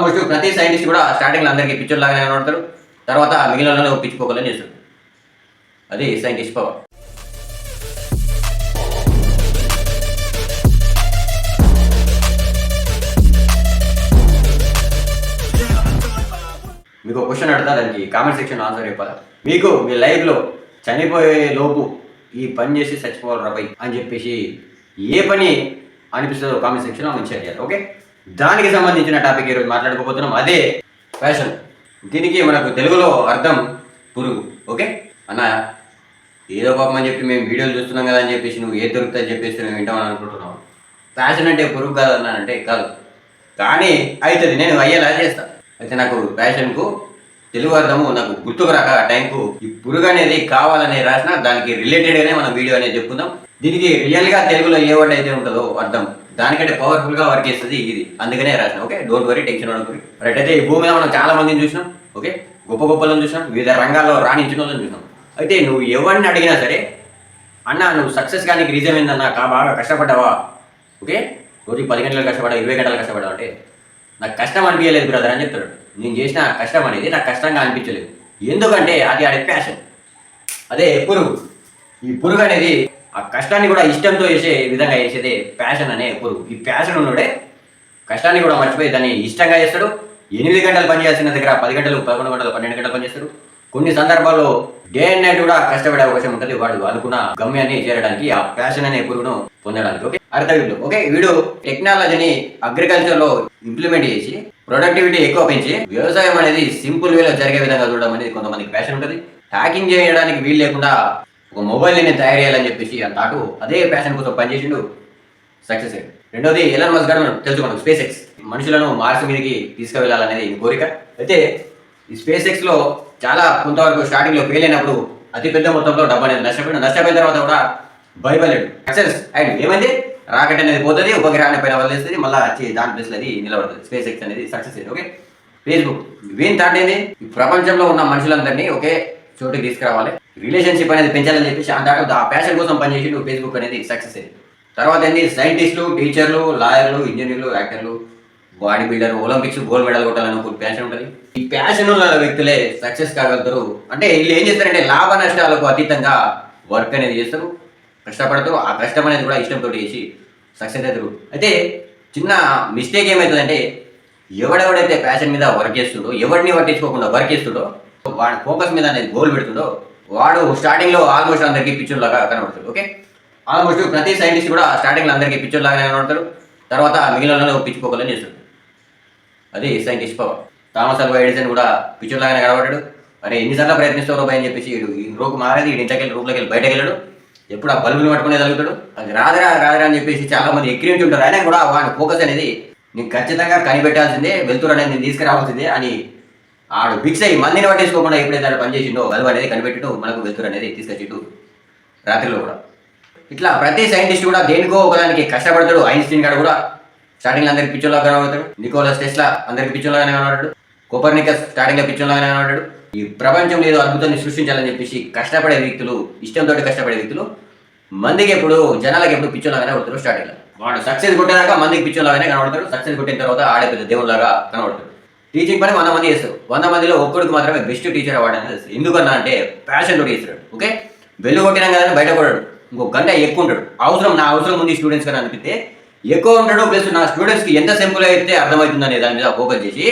Almost ప్రతి scientist కూడా స్టార్టింగ్లో అందరికీ పిక్చర్ లాగానే కనబడతారు తర్వాత మిగిలిన వాళ్ళని చేస్తారు అది సైంటిస్ట్ పవర్ మీకు క్వశ్చన్ అడతా దానికి కామెంట్ సెక్షన్ ఆన్సర్ చెప్పాలి? మీకు మీ లైఫ్లో చనిపోయే లోపు ఈ పని చేసి చచ్చిపోవాలి రబై అని చెప్పేసి ఏ పని అనిపిస్తుందో కామెంట్ సెక్షన్లో మంచి చేయాలి ఓకే దానికి సంబంధించిన టాపిక్ ఈరోజు మాట్లాడుకోబోతున్నాం. అదే ఫ్యాషన్ దీనికి మనకు తెలుగులో అర్థం పురుగు. ఓకే? అన్న ఏదో పాపం అని చెప్పి మేము వీడియోలు చూస్తున్నాం కదా అని చెప్పేసి నువ్వు ఏ దొరుకుతాయని చెప్పేసి మేము వింటామని అనుకుంటున్నాం. ఫ్యాషన్ అంటే పురుగు కాదు అన్నానంటే కాదు. కానీ అవుతుంది నేను అయ్యేలా చేస్తాను అయితే నాకు ఫ్యాషన్కు తెలుగు అర్థము నాకు గుర్తుకు రాక ఆ టైంకు ఈ పురుగు అనేది కావాలని రాసిన దానికి రిలేటెడ్గానే మనం వీడియో అనేది చెప్పుకుందాం. దీనికి రియల్గా తెలుగులో ఏ వర్డ్ అయితే ఉంటుందో అర్థం. దానికంటే పవర్ఫుల్గా వర్క్ చేస్తుంది ఇది. అందుకనే రాసిన. ఓకే డోంట్ వరీ టెన్షన్ అనుకుని రైట్ అయితే ఈ భూమి మీద మనం చాలా మందిని చూసినాం. ఓకే గొప్ప గొప్పలను చూసినాం. వివిధ రంగాల్లో రాణించిన వాళ్ళని చూసినాం. అయితే నువ్వు ఎవరిని అడిగినా సరే అన్న నువ్వు సక్సెస్ కానీ రీజన్ ఏందన్నా? బాగా కష్టపడ్డావా? ఓకే రోజు పది గంటలు కష్టపడా ఇరవై గంటలు కష్టపడ్డావు అంటే నాకు కష్టం అనిపించలేదు బ్రదర్ అని చెప్తాడు. నేను చేసిన కష్టం అనేది నాకు కష్టంగా అనిపించలేదు. ఎందుకంటే అది ఆడే ప్యాషన్ అదే పురుగు. ఈ పురుగు అనేది ఆ కష్టాన్ని కూడా ఇష్టంతో చేసే విధంగా చేసేదే ప్యాషన్ అనే పొరుగు. ఈ ప్యాషన్ ఉన్నోడే కష్టాన్ని కూడా మర్చిపోయి దాన్ని ఇష్టంగా చేస్తాడు. ఎనిమిది గంటలు పనిచేసిన దగ్గర పది గంటలు పదకొండు గంటలు పన్నెండు గంటలు పని చేస్తాడు. కొన్ని సందర్భాల్లో డే అండ్ నైట్ కూడా కష్టపడే అవకాశం ఉంటుంది. వాడు అనుకున్న గమ్యాన్ని చేరడానికి ఆ ప్యాషన్ అనే పురుగును పొందడానికి. ఓకే? అర్థ వీడియో ఓకే? వీడు టెక్నాలజీని అగ్రికల్చర్లో ఇంప్లిమెంట్ చేసి ప్రొడక్టివిటీ ఎక్కువ పెంచి వ్యవసాయం అనేది సింపుల్ వేలో జరిగే విధంగా చూడడం అనేది కొంతమందికి ప్యాషన్ ఉంటుంది. హ్యాకింగ్ చేయడానికి వీలు లేకుండా ఒక మొబైల్ నేను తయారు చేయాలని చెప్పేసి ఆ తాటు అదే ప్యాషన్ కోసం పనిచేసిండు. సక్సెస్ అయ్యాడు రెండోది ఎలన్ మస్క్ గారు మనం తెలుసుకున్నాం స్పేస్ ఎక్స్ మనుషులను మార్స్ మీదకి తీసుకువెళ్ళాలనేది కోరిక. అయితే ఈ స్పేస్ ఎక్స్లో చాలా కొంతవరకు స్టార్టింగ్లో ఫెయిల్ అయినప్పుడు అతి పెద్ద మొత్తంలో డబ్బు అనేది నష్టపోయిన నష్టపోయిన తర్వాత కూడా భయపడలేడు. సక్సెస్ అండ్ ఏమైంది? రాకెట్ అనేది పోతుంది ఉపగ్రహాన్ని పైన వదిలేస్తుంది మళ్ళీ వచ్చి దాని ప్లేస్ అది నిలబడుతుంది. స్పేస్ ఎక్స్ అనేది సక్సెస్ అయింది ఓకే? ఫేస్బుక్ వీని థాట్ ఏంది? ప్రపంచంలో ఉన్న మనుషులందరినీ ఒకే చోటుకి తీసుకురావాలి. రిలేషన్షిప్ అనేది పెంచాలని చెప్పేసి ఆ దాకా ఆ ప్యాషన్ కోసం పనిచేసి ఫేస్బుక్ అనేది సక్సెస్ అయింది తర్వాత ఏంది? సైంటిస్టులు టీచర్లు లాయర్లు ఇంజనీర్లు యాక్టర్లు body builder Olympics gold medal కొట్టాలని ఒక ప్యాషన్ ఉంటుంది. ఈ ప్యాషన్ ఉన్న వ్యక్తులే సక్సెస్ కాగలుగుతారు. అంటే వీళ్ళు ఏం చేస్తారంటే లాభ నష్టాలకు అతీతంగా వర్క్ అనేది చేస్తారు. కష్టపడతారు. ఆ కష్టం అనేది కూడా ఇష్టంతో చేసి సక్సెస్ అవుతారు. అయితే చిన్న మిస్టేక్ ఏమవుతుందంటే ఎవడెవడైతే ప్యాషన్ మీద వర్క్ చేస్తుండో ఎవరిని పట్టించుకోకుండా వర్క్ చేస్తుండో వాడి ఫోకస్ మీద అనేది గోల్ పెడుతుండో వాడు స్టార్టింగ్లో ఆల్మోస్ట్ అందరికీ పిక్చర్ లాగా కనబడతాడు ఓకే ఆల్మోస్ట్ ప్రతి సైంటిస్ట్ కూడా స్టార్టింగ్లో అందరికీ పిక్చర్ లాగానే కనబడతాడు తర్వాత మిగిలిన వాళ్ళని చేస్తాడు. అది scientist power Thomas Alva Edison కూడా పిక్చర్ లాగానే కనబడ్డాడు. మరి ఎన్నిసార్లు ప్రయత్నిస్తారో భయం చెప్పేసి వీడు ఈ రూపు మారేది వీడి ఇంట్లోకి వెళ్ళి రూమ్లోకి వెళ్ళి బయటకు వెళ్ళాడు. ఎప్పుడు ఆ బల్బులు పట్టుకునే తగ్గుతాడు అది రాదురా రాదురా అని చెప్పేసి చాలా మంది ఎక్కిరించి ఉంటారు అయినా కూడా వాడి ఫోకస్ అనేది నీకు ఖచ్చితంగా కనిపెట్టాల్సిందే వెళ్తురు అనేది నేను తీసుకురావాల్సిందే అని ఆడు ఫిక్స్ అయ్యి మందిని పట్టేసుకోకుండా ఎప్పుడైతే ఆడు పనిచేసిండో వెలువ అనేది కనిపెట్టిటో మనకు వెళ్తురు అనేది తీసుకొచ్చిట్టు రాత్రిలో కూడా. ఇట్లా ప్రతి సైంటిస్ట్ కూడా దేనికో ఒకదానికి కష్టపడతాడు. ఐన్స్టీన్ గారు కూడా స్టార్టింగ్లో అందరికి పిచ్చోలా కనబడతాడు. నికోలస్ టెస్లా అందరికి పిచ్చోలాగానే కనబడ్డాడు కోపర్నికస్ స్టార్టింగ్లో పిచ్చోలాగానే కనబడ్డాడు ఈ ప్రపంచంలో ఏదో అద్భుతాన్ని సృష్టించాలని చెప్పేసి కష్టపడే వ్యక్తులు ఇష్టంతో కష్టపడే వ్యక్తులు మందికి ఎప్పుడు జనాలకి ఎప్పుడు పిచ్చోలాగానే కొడతారు స్టార్టింగ్లో వాడు సక్సెస్ కొట్టేదాకా మందికి పిచ్చోలాగానే కనబడతాడు. సక్సెస్ కొట్టిన తర్వాత ఆడే పెద్ద దేవుళ్ళగా కనబడతాడు. టీచింగ్ పని వంద మంది చేస్తారు. వంద మందిలో ఒక్కడికి మాత్రమే బెస్ట్ టీచర్ అవ్వడానికి అనేది ఎందుకన్నా అంటే ప్యాషన్ తోటి చేస్తాడు. ఓకే బెల్లు కొట్టినాం కదా బయట కొడాడు. ఇంకో గంట ఎక్కువ ఉంటాడు. అవసరం నా అవసరం ఉంది స్టూడెంట్స్ కానీ అనిపిస్తే ఎక్కువ ఉంటాడు. ప్లస్ నా స్టూడెంట్స్కి ఎంత సింపుల్ అయితే అర్థమవుతుంది అనే దాని మీద ఫోకస్ చేసి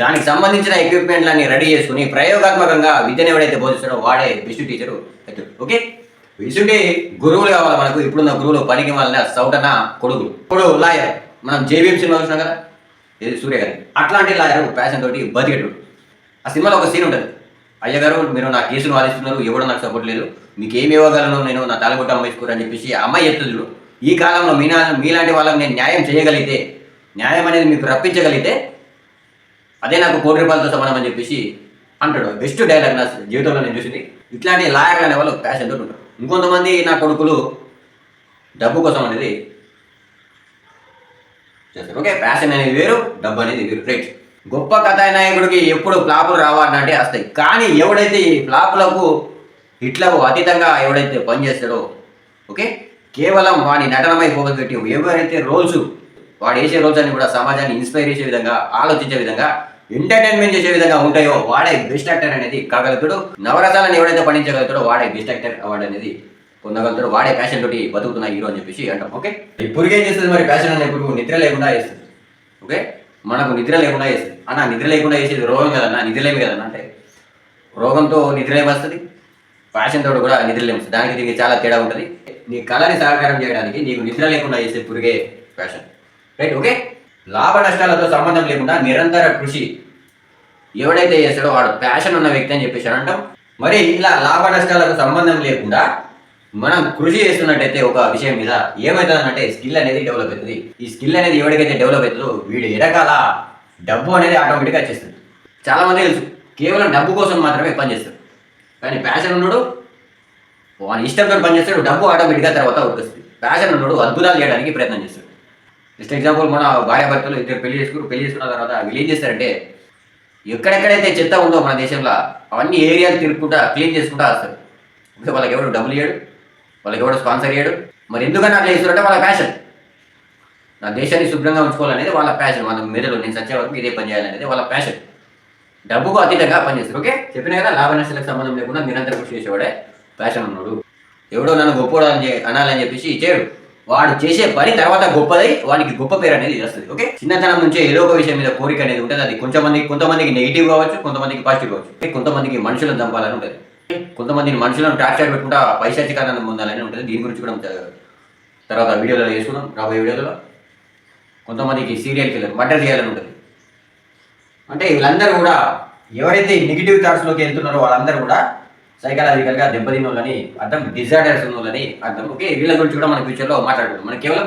దానికి సంబంధించిన ఎక్విప్మెంట్లన్నీ రెడీ చేసుకుని ప్రయోగాత్మకంగా విద్యను ఎవడైతే బోధిస్తాడో వాడే బెస్ట్ టీచరు అవుతాడు. ఓకే ఇసుంటి గురువులు కావాలి మనకు. ఇప్పుడున్న గురువులు పనికి వాళ్ళ సౌటన కొడుకులు. ఇప్పుడు లాయర్. మనం జేబీఎం సినిమా చూసినాం కదా? ఇది సూర్య గారు. అట్లాంటి లాయర్ ప్యాషన్ తోటి బతికేటు ఆ సినిమాలో ఒక సీన్ ఉంటుంది. అయ్యగారు మీరు నా కేసును వాదిస్తున్నారు ఎవడో నాకు సపోర్ట్ లేదు. మీకు ఏమి ఇవ్వగలను నేను నా తాలిబొట్టు అమ్మేసుకోరు అని చెప్పేసి అమ్మాయి చెప్తుంది ఈ కాలంలో మీ నా మీలాంటి వాళ్ళకి నేను న్యాయం చేయగలిగితే న్యాయం అనేది మీకు రప్పించగలిగితే అదే నాకు కోటి రూపాయలతో సమానం అని చెప్పేసి అంటాడు. బెస్ట్ డైలాగ్ నా జీవితంలో నేను చూసింది. ఇట్లాంటి లాయర్లు అనే వాళ్ళు ప్యాషన్తో తోటి ఉంటారు. ఇంకొంతమంది నా కొడుకులు డబ్బు కోసం అనేది చేస్తారు ఓకే ప్యాషన్ అనేది వేరు డబ్బు అనేది వేరు. రైట్ గొప్ప కథానాయకుడికి ఎప్పుడు ఫ్లాపులు రావాలంటే వస్తాయి కానీ ఎవడైతే ఈ ఫ్లాపులకు హిట్లకు అతీతంగా ఎవడైతే పనిచేస్తాడో ఓకే కేవలం వాడి నటనపై ఫోకస్ పెట్టి ఎవరైతే రోల్స్ వాడు వేసే రోల్స్ అని కూడా సమాజాన్ని ఇన్స్పైర్ చేసే విధంగా ఆలోచించే విధంగా ఎంటర్టైన్మెంట్ చేసే విధంగా ఉంటాయో వాడే బెస్ట్ యాక్టర్ అనేది కాగలుగుతాడు. నవరసాలను ఎవడైతే పండించగలుగుతాడో వాడే బెస్ట్ యాక్టర్ అవార్డు అనేది పొందగలుగుతాడు వాడే ప్యాషన్ తోటి బతుకుతున్న హీరో అని చెప్పేసి అంటాం ఓకే? ఇప్పుడు పురుగు ఏం చేస్తుంది మరి? ప్యాషన్ అనే ఇప్పుడు నిద్ర లేకుండా చేస్తుంది ఓకే? మనకు నిద్ర లేకుండా చేస్తుంది. అన్న నిద్ర లేకుండా చేసేది రోగం కదన్నా నిద్రలేమి కదన్నా అంటే రోగంతో నిద్రలేమి వస్తుంది ప్యాషన్ తోడు కూడా నిద్రలేమిస్తుంది దానికి దీనికి చాలా తేడా ఉంటుంది. నీ కళని సహకారం చేయడానికి నీకు నిద్ర లేకుండా చేసే పురిగే ప్యాషన్ రైట్ ఓకే? లాభ నష్టాలతో సంబంధం లేకుండా నిరంతర కృషి ఎవడైతే చేస్తాడో వాడు ప్యాషన్ ఉన్న వ్యక్తి అని చెప్పేసి అంటాం. మరి ఇలా లాభ నష్టాలకు సంబంధం లేకుండా మనం కృషి చేస్తున్నట్టయితే ఒక విషయం మీద ఏమవుతుందంటే స్కిల్ అనేది డెవలప్ అవుతుంది. ఈ స్కిల్ అనేది ఎవరికైతే డెవలప్ అవుతుందో వీడు ఎడకాల డబ్బు అనేది ఆటోమేటిక్గా వచ్చేస్తుంది. చాలామంది తెలుసు కేవలం డబ్బు కోసం మాత్రమే పనిచేస్తారు కానీ ప్యాషన్ ఉన్నాడు వాని ఇష్టంతో పనిచేస్తాడు డబ్బు ఆటోమేటిక్గా తర్వాత వస్తుంది ప్యాషన్ ఉన్నాడు అద్భుతాలు చేయడానికి ప్రయత్నం చేస్తాడు. జస్ట్ ఎగ్జాంపుల్ మన భార్య భర్తలు ఇద్దరు పెళ్ళి చేసుకుని పెళ్ళి చేసుకున్న తర్వాత వీళ్ళు ఏం చేస్తారంటే ఎక్కడెక్కడైతే చెత్త ఉందో మన దేశంలో అవన్నీ ఏరియాలు తిరుగుకుంటా క్లీన్ చేసుకుంటా వస్తారు. అంటే వాళ్ళకి ఎవరు డబ్బులు ఇయ్యాడు. వాళ్ళకి ఎవడు స్పాన్సర్ ఇయ్యాడు. మరి ఎందుకని అట్లా చేస్తారంటే వాళ్ళ ప్యాషన్ నా దేశాన్ని శుభ్రంగా ఉంచుకోవాలనేది వాళ్ళ ప్యాషన్ వాళ్ళ మెదడు నేను సచ్చే వరకు ఇదే పని చేయాలనేది వాళ్ళ ప్యాషన్ డబ్బుకు అతీతంగా పనిచేస్తారు ఓకే? చెప్పిన కదా లాభ నష్టాలకు సంబంధం లేకుండా నిరంతరం కృషి చేసేవాడే ప్యాషన్ ఉన్నాడు. ఎవడో నన్ను గొప్ప అనాలని చెప్పేసి చేయడు వాడు చేసే పని తర్వాత గొప్పదై వానికి గొప్ప పేరు అనేది వస్తుంది ఓకే? చిన్నతనం నుంచే ఏదో ఒక విషయం మీద కోరిక అనేది ఉంటుంది. అది కొంతమందికి కొంతమందికి నెగిటివ్ కావచ్చు కొంతమందికి పాజిటివ్ కావచ్చు. కొంతమందికి మనుషులను చంపాలని ఉంటుంది. కొంతమంది మనుషులను టార్చర్ పెట్టుకుంటా పైశాచికానందం పొందాలని ఉంటుంది. దీని గురించి కూడా తర్వాత వీడియోలో చేసుకున్నాం రాబోయే వీడియోలో కొంతమందికి సీరియల్ కిల్లర్ మర్డర్ చేయాలని ఉంటుంది. అంటే వీళ్ళందరూ కూడా ఎవరైతే నెగిటివ్ థాట్స్లోకి వెళ్తున్నారో వాళ్ళందరూ కూడా సైకలాజికల్గా దెబ్బతిన్న వాళ్ళని అర్థం డిజార్డర్స్ ఉన్న వాళ్ళని అర్థం. ఓకే వీళ్ళ గురించి కూడా మన ఫ్యూచర్లో మాట్లాడుకుంటాం మనం కేవలం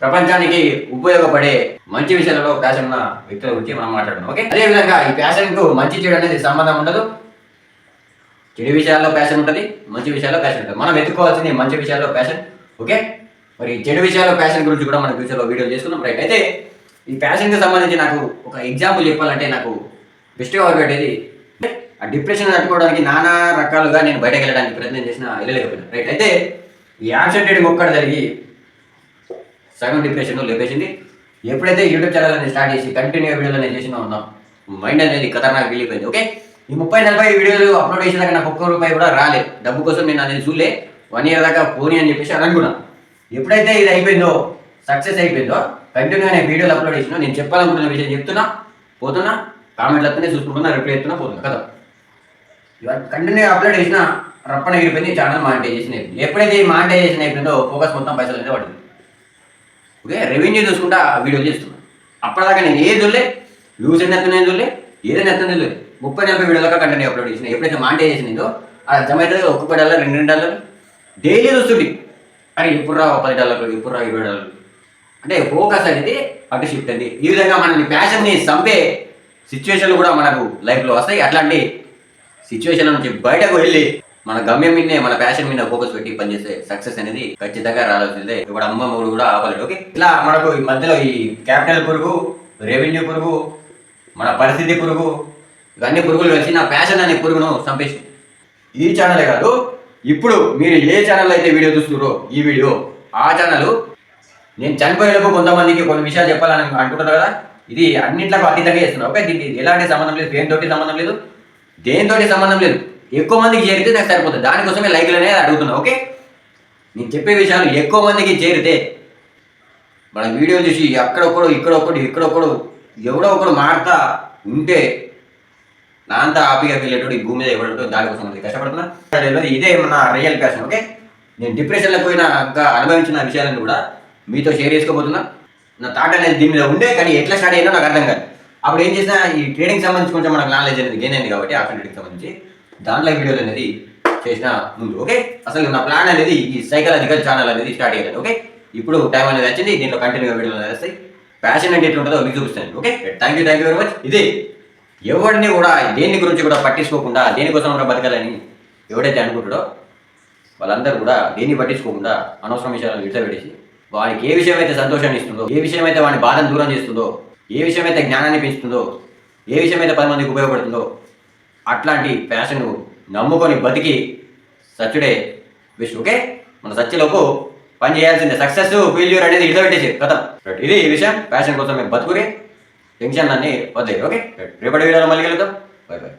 ప్రపంచానికి ఉపయోగపడే మంచి విషయాలలో ప్యాషన్ ఉన్న వ్యక్తుల గురించి మనం మాట్లాడుతున్నాం ఓకే అదే విధంగా ఈ ప్యాషన్కు మంచి చెడు అనేది సంబంధం ఉండదు. చెడు విషయాల్లో ప్యాషన్ ఉంటుంది మంచి విషయాల్లో ప్యాషన్ ఉంటుంది. మనం ఎత్తుకోవాల్సింది మంచి విషయాల్లో ప్యాషన్ ఓకే? మరి చెడు విషయాల్లో ప్యాషన్ గురించి కూడా మనం ఫ్యూచర్లో వీడియో చేసుకున్నాం రైట్ అయితే ఈ ప్యాషన్కి సంబంధించి నాకు ఒక ఎగ్జాంపుల్ చెప్పాలంటే నాకు బెస్ట్గా వర్క్ పెట్టేది ఆ డిప్రెషన్ తట్టుకోవడానికి నానా రకాలుగా నేను బయటకు వెళ్ళడానికి ప్రయత్నం చేసిన వెళ్ళలేకపోయినా. రైట్ అయితే ఈ యాక్షన్ రేటింగ్ ఒక్కడ జరిగి సగం డిప్రెషన్ లేపేసింది. ఎప్పుడైతే యూట్యూబ్ ఛానల్ అనేది స్టార్ట్ చేసి కంటిన్యూ వీడియోలు నేను చేసినా ఉన్నాం మైండ్ అనేది ఖతర్నాక్ వెళ్ళిపోయింది ఓకే? ఈ ముప్పై నలభై వీడియోలు అప్లోడ్ చేసిన దాకా నాకు ఒక్క రూపాయి కూడా రాలేదు డబ్బు కోసం నేను అనేది చూలే వన్ ఇయర్ దాకా పోనీ అని చెప్పేసి అని అనుకున్నా. ఎప్పుడైతే ఇది అయిపోయిందో సక్సెస్ అయిపోయిందో కంటిన్యూ నేను వీడియోలు అప్లోడ్ చేసినా నేను చెప్పాలనుకున్న విషయం చెప్తున్నా పోతున్నా కామెంట్లు వస్తూనే చూసుకుంటున్నా రిప్లై అవుతున్నా పోతున్నా. కదా కంటిన్యూ అప్లోడ్ చేసిన రప్పన ఎగిరిపోయింది ఛానల్ మానిటైజేషన్ అయిపోయింది ఎప్పుడైతే ఈ మానిటైజేషన్ అయిపోయిందో ఫోకస్ మొత్తం పైసలు అనేది పడుతుంది ఓకే రెవెన్యూ చూసుకుంటా వీడియోలు చేస్తున్నాను అప్పటిదాకా నేను ఏది చూడలే వ్యూస్ ఎన్ని ఎత్తున్నాయి చూడలే ఏదైనా ఎత్తుంది చూడలేదు ముప్పై నలభై వీడియోలకు కంటెంట్ అప్లోడ్ చేసిన. ఎప్పుడైతే మాంటే చేసినదో అది అర్థమైతే అవుతుంది ఒక్కొక్క డాలర్ రెండు రెండు డాలర్ డైలీ చూస్తుంది అరే ఇప్పుడు రా పది డాలర్లు ఇప్పుడు రా ఇరవై డాలర్లు? అంటే ఫోకస్ అనేది అటు షిఫ్ట్ అయింది ఈ విధంగా మనల్ని ప్యాషన్ని చంపే సిచ్యువేషన్లు కూడా మనకు లైఫ్లో వస్తాయి. అట్లాంటి సిచ్యువేషన్ నుంచి బయటకు వెళ్ళి మన గమ్యం మీదనే మన ప్యాషన్ మీద ఫోకస్ పెట్టి పనిచేసే సక్సెస్ అనేది ఖచ్చితంగా రావాల్సిందే. ఇప్పుడు అమ్మ మూడు కూడా ఆపలేదు. ఓకే? ఇలా మనకు ఈ మధ్యలో ఈ క్యాపిటల్ పురుగు రెవెన్యూ పురుగు మన పరిస్థితి పురుగు ఇవన్నీ పురుగులు వేసి నా ప్యాషన్ అనే పురుగును చంపేసి ఈ ఛానలే కాదు ఇప్పుడు మీరు ఏ ఛానల్ అయితే వీడియో చూస్తున్నారో ఈ వీడియో ఆ ఛానల్ నేను చనిపోయేలోపు కొంతమందికి కొన్ని విషయాలు చెప్పాలని అనుకుంటున్నారు కదా ఇది అన్నింటిలో అతీతంగా చేస్తున్నాను ఓకే దీనికి ఎలాంటి సంబంధం లేదు దేనితోటి సంబంధం లేదు? దేనితోటి సంబంధం లేదు. ఎక్కువ మందికి చేరితే నాకు సరిపోతుంది. దానికోసమే లైక్లు అనేది అడుగుతున్నా ఓకే? నేను చెప్పే విషయాలు ఎక్కువ మందికి చేరితే మన వీడియో చూసి అక్కడొక్కడు ఇక్కడొక్కడు ఇక్కడొక్కడు ఎవడో ఒకడు మారుతా ఉంటే నా అంతా హ్యాపీగా వెళ్ళేటోడు ఈ భూమి మీద ఎవడో దానికోసం కష్టపడుతున్నా. ఇదే మన రియల్ ప్యాషన్ ఓకే నేను డిప్రెషన్లో పోయిన అనుభవించిన విషయాలను కూడా మీతో షేర్ చేసుకోబోతున్నా. నా థాట్ అనేది దీని మీద ఉండే కానీ ఎట్లా స్టార్ట్ అయ్యిందో నాకు అర్థం కాదు. అప్పుడు ఏం చేసినా ఈ ట్రేడింగ్ సంబంధించి కొంచెం మనకు నాలెడ్జ్ అనేది గెయిన్ అయింది కాబట్టి ఆప్షన్ ట్రేడింగ్ సంబంధించి దాంట్లో వీడియోలు అనేది చేసిన ముందు ఓకే అసలు నా ప్లాన్ అనేది ఈ సైకలాజికల్ ఛానల్ అనేది స్టార్ట్ అయ్యాను ఓకే ఇప్పుడు టైం అనేది వచ్చింది దీంట్లో కంటిన్యూగా వీడియోలు అనేది వస్తాయి. ప్యాషన్ అంటే ఎట్లా ఉంటుందో మీకు చూపిస్తాను okay thank you thank you very much ఇది ఎవరిని కూడా దేని గురించి కూడా పట్టించుకోకుండా దేనికోసం కూడా బతకాలని ఎవడైతే అనుకుంటాడో వాళ్ళందరూ కూడా దేన్ని పట్టించుకోకుండా అనవసరం విషయాలను విడిచిపెట్టేసి వాడికి ఏ విషయం అయితే సంతోషాన్ని ఇస్తుందో ఏ విషయం అయితే వాడిని బాధను దూరం చేస్తుందో ఏ విషయం అయితే జ్ఞానాన్ని పెంచుతుందో ఏ విషయం అయితే పది మందికి ఉపయోగపడుతుందో అట్లాంటి ఫ్యాషన్ను నమ్ముకొని బతికి సచ్చుడే విష్ ఓకే? మన సత్యలోపు పని చేయాల్సిందే. సక్సెస్ ఫెయిల్యూర్ అనేది ఇదో కథం. ఇది ఈ విషయం. ప్యాషన్ కోసం మేము బతుకురే. టెన్షన్ అన్నీ వద్దాయి ఓకే? రేపటి వీడియోలో మళ్ళీ కలుద్దాం. Bye bye.